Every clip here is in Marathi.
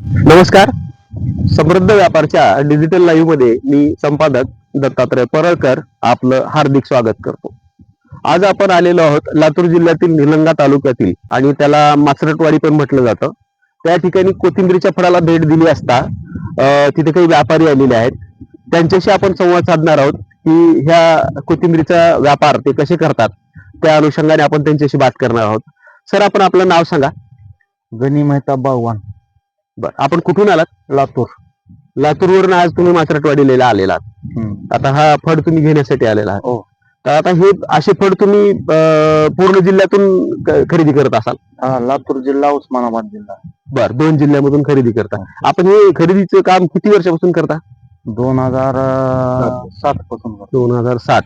नमस्कार. समृद्ध व्यापारच्या डिजिटल लाईव्हमध्ये मी संपादक दत्तात्रय परळकर आपलं हार्दिक स्वागत करतो. आज आपण आलेलो आहोत लातूर जिल्ह्यातील निलंगा तालुक्यातील आणि त्याला मासरटवाडी पण म्हटलं जातं. त्या ठिकाणी कोथिंबीरच्या फळाला भेट दिली असता तिथे काही व्यापारी आलेले आहेत. त्यांच्याशी आपण संवाद साधणार आहोत की ह्या कोथिंबीरीचा व्यापार ते कसे करतात त्या अनुषंगाने आपण त्यांच्याशी बात करणार आहोत. सर आपण आपलं नाव सांगा. गणी मेहता बागवान. बरं आपण कुठून आलात? लातूर. लातूरवरून आज तुम्ही मासरटवाडीला आलेला आहात. आता हा फड तुम्ही घेण्यासाठी आलेला आहात. हो. तर आता हे असे फड तुम्ही पूर्ण जिल्ह्यातून खरेदी करत असाल? लातूर जिल्हा उस्मानाबाद जिल्हा. बर दोन जिल्ह्यामधून खरेदी करता. आपण हे खरेदीचं काम किती वर्षापासून करता? दोन हजार सात. पासून करतो. दोन हजार सात.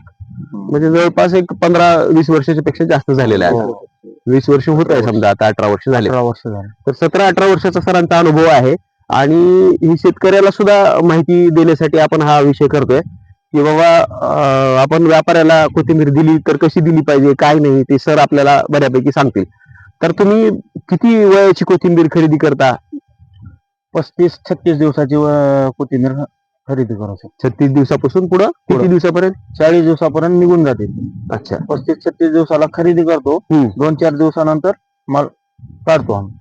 म्हणजे जवळपास एक पंधरा वीस वर्षाच्या पेक्षा जास्त झालेला आहे. हो. वीस वर्ष होत आहे समजा आता अठरा वर्ष झाले. अठरा वर्ष झाले. तर सतरा अठरा वर्षाचा सरांचा अनुभव आहे आणि ही शेतकऱ्याला सुद्धा माहिती देण्यासाठी आपण हा विषय करतोय की बाबा आपण व्यापाऱ्याला कोथिंबीर दिली तर कशी दिली पाहिजे काय नाही ते सर आपल्याला बऱ्यापैकी सांगतील. तर तुम्ही किती वयाची कोथिंबीर खरेदी करता? पस्तीस छत्तीस दिवसाची कोथिंबीर. खरेदी करू शकतो. छत्तीस दिवसापासून पुढं किती. दिवसापर्यंत? चाळीस दिवसापर्यंत निघून जाते. अच्छा. पस्तीस छत्तीस दिवसाला खरेदी करतो. दोन चार दिवसानंतर माल काढतो आम्ही.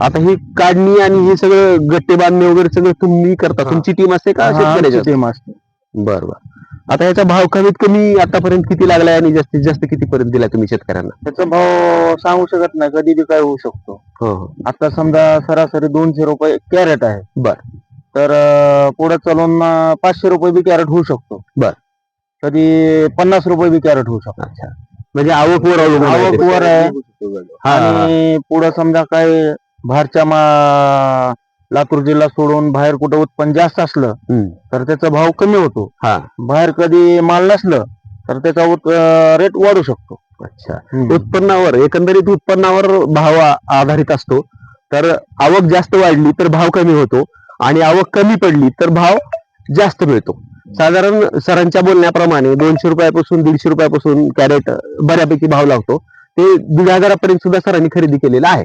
आता ही काढणी आणि हे सगळं गट्टे बांधणे वगैरे सगळं तुम्ही करता. तुमची टीम असते का शेतकऱ्याची team असते. बर बर. आता याचा भाव कमीत कमी आतापर्यंत किती लागलाय आणि जास्तीत जास्त कितीपर्यंत दिलाय तुम्ही शेतकऱ्यांना? त्याचा भाव सांगू शकत नाही. कधी काय होऊ शकतो. हो हो. आता समजा सरासरी दोनशे रुपये कॅरेट आहे. बर. तर पुढे चालून पाचशे रुपये बी कॅरेट होऊ शकतो. बर. कधी पन्नास रुपये बी कॅरेट होऊ शकतो. अच्छा. म्हणजे आवकवर अवलंबून आहे. ते. आवकवर आहे. हा, हा. आणि पुढे समजा काय बाहेरच्या मा लातूर जिल्हा सोडून बाहेर कुठं उत्पन्न जास्त असलं हम्म. तर त्याचा भाव कमी होतो. हा. बाहेर कधी माल नसलं तर त्याचा रेट वाढू शकतो. अच्छा. उत्पन्नावर एकंदरीत उत्पन्नावर भाव आ- आधारित असतो. तर आवक जास्त वाढली तर भाव कमी होतो. आणि आवक कमी पडली तर भाव जास्त मिळतो. साधारण सरांच्या बोलण्याप्रमाणे दोनशे रुपयापासून दीडशे रुपयापासून कॅरेट बऱ्यापैकी भाव लागतो. ते दीड हजारापर्यंत सुद्धा सरांनी खरेदी केलेला आहे.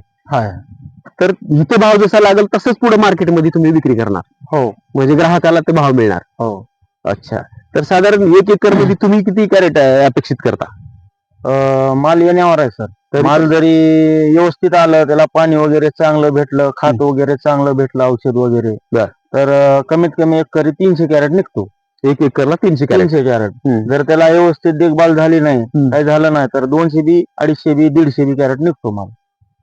तर इथे भाव जसा लागेल तसंच पुढे मार्केटमध्ये तुम्ही विक्री करणार. हो. म्हणजे ग्राहकाला ते भाव मिळणार. हो. अच्छा. तर साधारण एक एकरमध्ये तुम्ही किती कॅरेट अपेक्षित करता? माल येण्यावर आहे सर माल जरी व्यवस्थित आलं त्याला पाणी वगैरे चांगलं भेटलं खात वगैरे चांगलं भेटलं औषध वगैरे बर. तर अं, कमीत कमी एक करी तीनशे कॅरेट निघतो एक एकरला तीनशे कॅरेट तीनशे कॅरेट हम्म. जर त्याला व्यवस्थित देखभाल झाली नाही हम्म. काही झालं नाही तर दोनशे बी अडीचशे बी दीडशे बी कॅरेट निघतो माल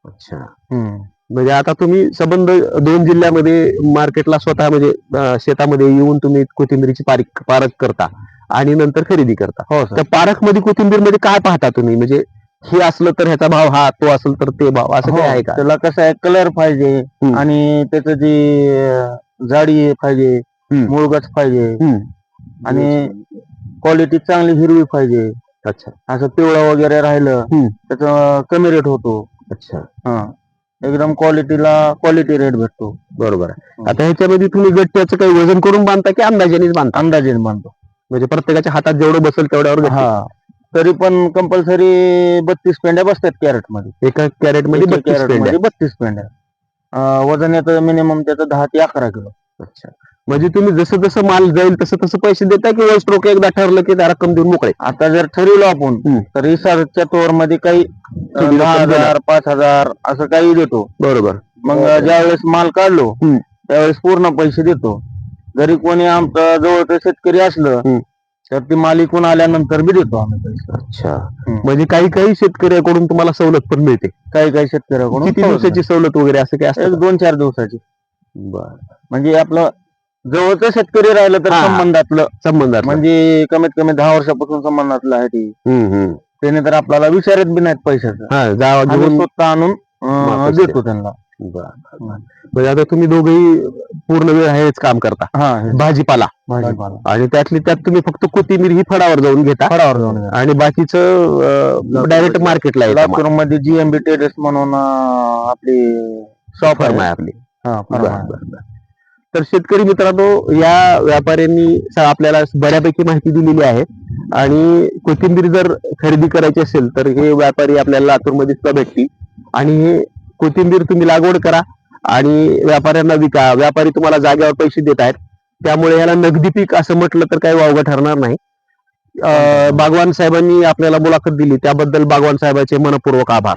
अच्छा हम्म. म्हणजे आता तुम्ही संबंध दोन जिल्ह्यामध्ये मार्केटला स्वतः म्हणजे अं, शेतामध्ये येऊन तुम्ही कोथिंबीरीची पारिक पारख करता आणि नंतर खरेदी करता. हो तर पारखमध्ये कोथिंबीरमध्ये काय पाहता तुम्ही? म्हणजे हे असलं तर ह्याचा भाव हा तो असेल तर ते भाव असं काय आहे हो, का? त्याला कसं आहे कलर पाहिजे. आणि त्याचं जी जाडी पाहिजे. मुळगच पाहिजे. आणि क्वालिटी चांगली हिरवी पाहिजे. अच्छा. असं पिवळं वगैरे राहिलं. त्याचा कमी रेट होतो. अच्छा. हा. एकदम क्वालिटीला क्वालिटी रेट भेटतो. बरोबर आहे. आता ह्याच्यामध्ये तुम्ही गट्ट्याचं काही वजन करून बांधता की अंदाजानेच बांधता? अंदाजे बांधतो. म्हणजे प्रत्येकाच्या हातात जेवढं बसेल तेवढ्यावर. हा तरी पण कंपल्सरी बत्तीस पेंड्या बसतात कॅरेटमध्ये एका कॅरेटमध्ये एका बत्तीस कॅरेट पेंड्या. मध्ये बत्तीस पेंड्या अं, वजन येतं मिनिमम त्याचं दहा ते अकरा किलो अच्छा म्हणजे तुम्ही जसं जसं माल जाईल तसं तसं पैसे देता की वन स्ट्रोक एकदा ठरलं की त्या रक्कम देऊन मोकळे आता जर ठरवलं आपण. तर रिसर्चच्या तोरमध्ये काही अं, दहा रक्कम देणार. हजार पाच हजार असं काही देतो बरोबर मग. ज्यावेळेस माल काढलो हम्म. त्यावेळेस पूर्ण पैसे देतो जरी कोणी आमच्या जवळचं शेतकरी असलं. तर ती मालिकून आल्यानंतर बी देतो आम्ही पैसे अच्छा. म्हणजे काही काही शेतकऱ्याकडून तुम्हाला सवलत पण मिळते काही काही शेतकऱ्याकडून किती सवलत दिवसाची सवलत वगैरे असं काय. असतं दोन चार दिवसाची बरं. म्हणजे आपलं जवळचं शेतकरी राहिलं तर. संबंधातलं संबंधात म्हणजे कमीत कमी दहा वर्षापासून संबंधातलं आहे ती. त्याने तर आपल्याला विचारत बी नाहीत पैशाचं स्वतः आणून देतो त्यांना बरं, बरं. म्हणजे आता तुम्ही दोघेही पूर्ण वेळ हेच काम करता. हा हे. भाजीपाला. भाजीपाला. आणि त्यातली त्यात तुम्ही फक्त कोथिंबीर ही फळावर जाऊन घेता. फळावर जाऊन. आणि बाकीचं डायरेक्ट मार्केटला येतं लातूरमध्ये जीएमबी टेरेस म्हणून अं, आपली शॉप फर्म आहे आपली. हा, बरं, firm आहे. बरं, बरं. तर शेतकरी मित्रांनो या व्यापाऱ्यांनी स- आपल्याला बऱ्यापैकी माहिती दिलेली आहे. आणि कोथिंबीर जर खरेदी करायची असेल तर हे व्यापारी आपल्याला लातूरमध्ये सुद्धा भेटतील. आणि हे कोथिंबीर तुम्ही लागवड करा आणि व्यापाऱ्यांना विका. व्यापारी तुम्हाला जागेवर पैसे देत आहेत. त्यामुळे याला नगदी पीक असं म्हटलं तर काही वावगं ठरणार नाही. बागवान साहेबांनी आपल्याला मुलाखत दिली. त्याबद्दल बागवान साहेबांचे मनपूर्वक आभार.